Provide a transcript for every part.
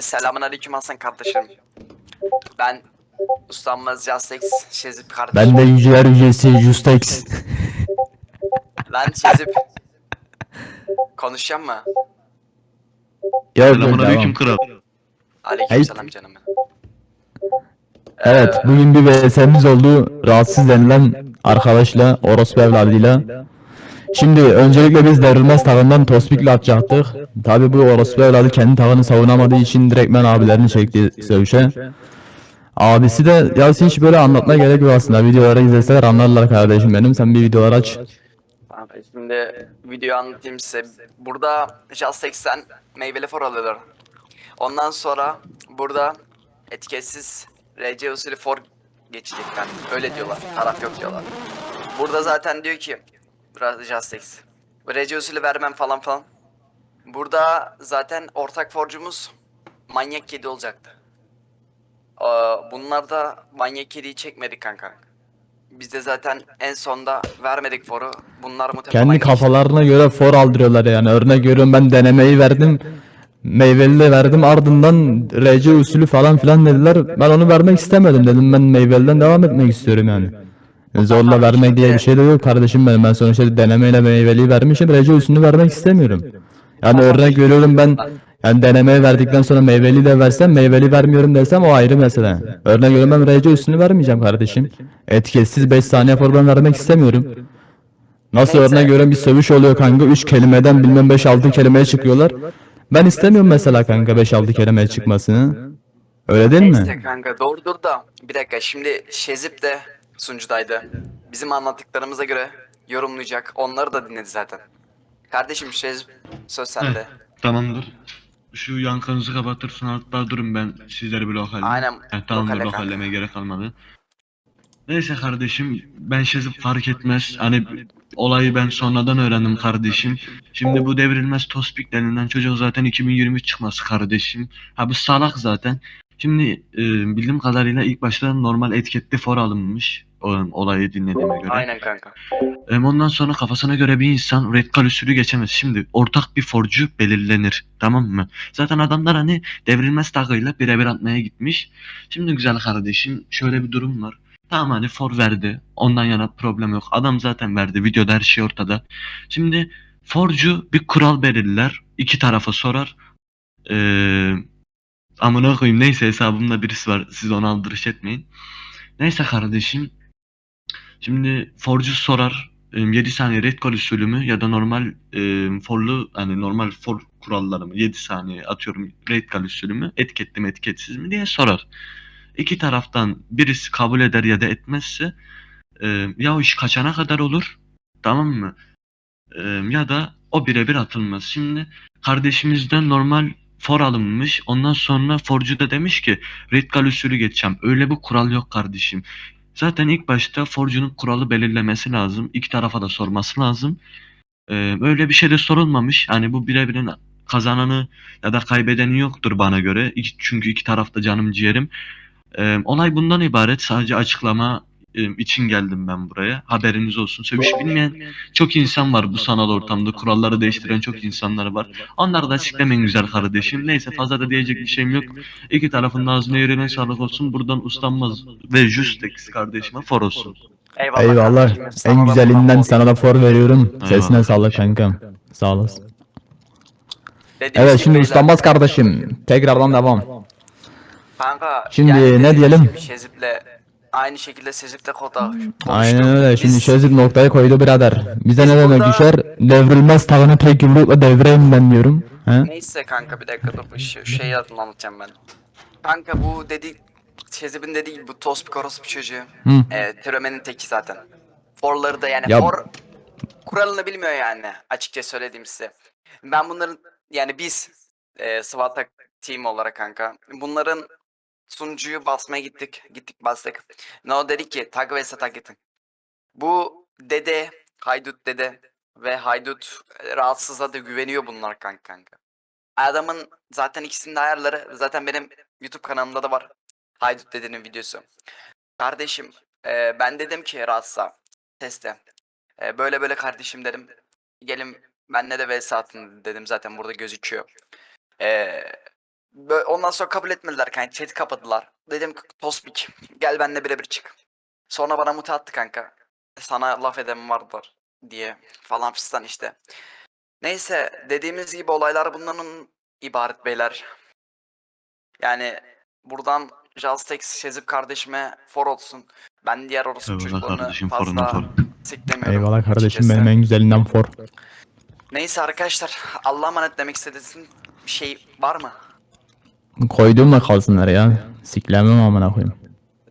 Selamun aleyküm Hasan kardeşim. Ben ustamız Jastex Şezip kardeşim. Ben de yüceler yücesi Justex. Lan Şezip. Konuşacağım mı? Yok yok Selamünaleyküm devam. kral. Aleyküm selam canım benim. Evet bugün bir VS'miz oldu. Rahatsız denilen arkadaşla orospu evladıyla. Şimdi öncelikle biz devrilmez takımdan Tospik'le atacaktık. Tabi bu orospu evladı kendi takımını savunamadığı için direktmen abilerini çekti sövüşe. Abisi de ya hiç böyle anlatmaya gerek yok aslında. Videoları izleseler anlarlar kardeşim benim. Sen bir videolar aç. Şimdi videoyu anlatayım size. Burada Jastex'ten meyveli for alıyorlar. Ondan sonra burada etiketsiz RC usulü for geçecek yani. Öyle diyorlar. Taraf yok diyorlar. Burada zaten diyor ki biraz Jastex. RC usulü vermem falan falan. Burada zaten ortak forcumuz manyak kedi olacaktı. Bunlar da manyak kediyi çekmedik kanka. Biz de zaten en sonda vermedik foru. Bunlar muhtemelen Kendi kafalarına göre for aldırıyorlar yani. Örnek görüyorum ben denemeyi verdim. Meyveli de verdim ardından RC usulü falan filan dediler. Ben onu vermek istemedim dedim ben meyveliden devam etmek istiyorum yani. Zorla vermek diye bir şey de yok kardeşim benim. Ben sonuçta denemeyle meyveliyi vermişim. RC usulünü vermek istemiyorum. Yani örnek veriyorum ben yani denemeyi verdikten sonra meyveli de versem meyveli vermiyorum desem o ayrı mesele. Örnek veriyorum ben RC usulünü vermeyeceğim kardeşim. Etiketsiz 5 saniye form vermek istemiyorum. Nasıl örnek gören bir sövüş oluyor kanka 3 kelimeden bilmem 5-6 kelimeye çıkıyorlar. Ben istemiyorum mesela kanka 5-6 kelimeye çıkmasını. Öyle değil mi? Neyse kanka doğrudur da bir dakika şimdi Şezip de sunucudaydı. Bizim anlattıklarımıza göre yorumlayacak. Onları da dinledi zaten. Kardeşim Şezip söz sende. Tamamdır. Şu yankınızı kapatırsın hatta durun ben sizleri bir lokalle. Aynen, Heh, tamamdır lokale lokallemeye gerek kalmadı. Neyse kardeşim ben şezip fark etmez. Hani olayı ben sonradan öğrendim kardeşim. Şimdi bu devrilmez tospik denilen çocuk zaten 2023 çıkması kardeşim. Ha bu salak zaten. Şimdi e, bildiğim kadarıyla ilk başta normal etiketli for alınmış. Olayı dinlediğime göre. Aynen kanka. Em, Ondan sonra kafasına göre bir insan red usulü geçemez. Şimdi ortak bir forcu belirlenir. Tamam mı? Zaten adamlar hani devrilmez takıyla birebir atmaya gitmiş. Şimdi güzel kardeşim şöyle bir durum var. Tamam hani for verdi. Ondan yana problem yok. Adam zaten verdi. Videoda her şey ortada. Şimdi forcu bir kural belirler. iki tarafa sorar. Ee, amına koyayım neyse hesabımda birisi var. Siz onu aldırış etmeyin. Neyse kardeşim. Şimdi forcu sorar. 7 saniye red call usulü mü ya da normal e, forlu hani normal for kuralları mı 7 saniye atıyorum red call usulü mü etiketli mi etiketsiz mi diye sorar. İki taraftan birisi kabul eder ya da etmezse e, ya o iş kaçana kadar olur tamam mı? E, ya da o birebir atılmaz. Şimdi kardeşimizden normal for alınmış. Ondan sonra forcu da demiş ki red call usulü geçeceğim. Öyle bir kural yok kardeşim. Zaten ilk başta forcunun kuralı belirlemesi lazım. İki tarafa da sorması lazım. Ee, öyle bir şey de sorulmamış. Hani bu birebirin kazananı ya da kaybedeni yoktur bana göre. Çünkü iki tarafta canım ciğerim. Ee, olay bundan ibaret. Sadece açıklama için geldim ben buraya. Haberiniz olsun. Sövüş bilmeyen çok insan var bu sanal ortamda. Kuralları değiştiren çok insanlar var. Onları da açıklamayın güzel kardeşim. Neyse fazla da diyecek bir şeyim yok. İki tarafın da ağzına yerine sağlık olsun. Buradan ustanmaz ve Justex kardeşime for olsun. Eyvallah. Eyvallah. En güzelinden sana da for veriyorum. Eyvallah. Sesine sağlık kankam. Sağ olasın. Evet şimdi ustamaz kardeşim. Tekrardan devam. Kanka. Şimdi yani ne diyelim? Şezip- Şezip'le aynı şekilde Şezip'le koda Aynen öyle. Şimdi Biz- çözüp noktaya koydu birader. Bize Biz ne demek burada- düşer? Devrilmez tağını tek yumrukla devreyim ben diyorum. He? Neyse kanka bir dakika dur şu şeyi anlatacağım ben. Kanka bu dedi Şezip'in dediği gibi bu Tospik orospu çocuğu. Hı. E, Teromen'in teki zaten. Forları da yani Ya- for kuralını bilmiyor yani açıkça söylediğim size. Ben bunların yani biz e, SWAT team olarak kanka bunların sunucuyu basmaya gittik. Gittik bastık. Ne o dedi ki tag ve tag gittin. Bu dede haydut dede ve haydut e, rahatsızla da güveniyor bunlar kanka kanka. Adamın zaten ikisinin de ayarları zaten benim YouTube kanalımda da var. Haydut dedenin videosu. Kardeşim e, ben dedim ki rahatsızla teste. E, böyle böyle kardeşim dedim. Gelin benle de vs atın dedim zaten burada gözüküyor. E, bö- ondan sonra kabul etmediler kanka. Chat'i kapadılar. Dedim ki Tospik gel benimle birebir çık. Sonra bana muta attı kanka. Sana laf eden vardır diye falan fistan işte. Neyse dediğimiz gibi olaylar bunların ibaret beyler. Yani buradan Jastex Şezip kardeşime for olsun. Ben diğer orospu Eyvallah çocuklarını kardeşim foruna fazla for. siklemiyorum. Eyvallah kardeşim açıkçası. benim en güzelinden for. Neyse arkadaşlar Allah'a emanet demek istediğiniz bir şey var mı? Koyduğumla kalsınlar ya. Siklemem amına koyayım.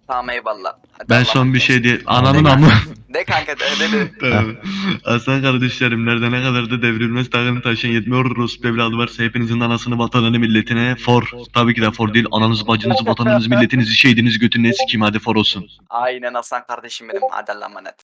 Tamam eyvallah. Hadi Ben Allah'a son bir şey diye ananın amı. De kanka de de. Aslan kardeşlerim nerede ne kadar da devrilmez takını taşıyan 70 Rus evladı varsa hepinizin anasını vatanını milletine for. Tabii ki de for değil ananızı bacınızı vatanınızı milletinizi şehidinizi götünü sikeyim hadi for olsun. Aynen Hasan kardeşim benim. Hadi Allah'a emanet.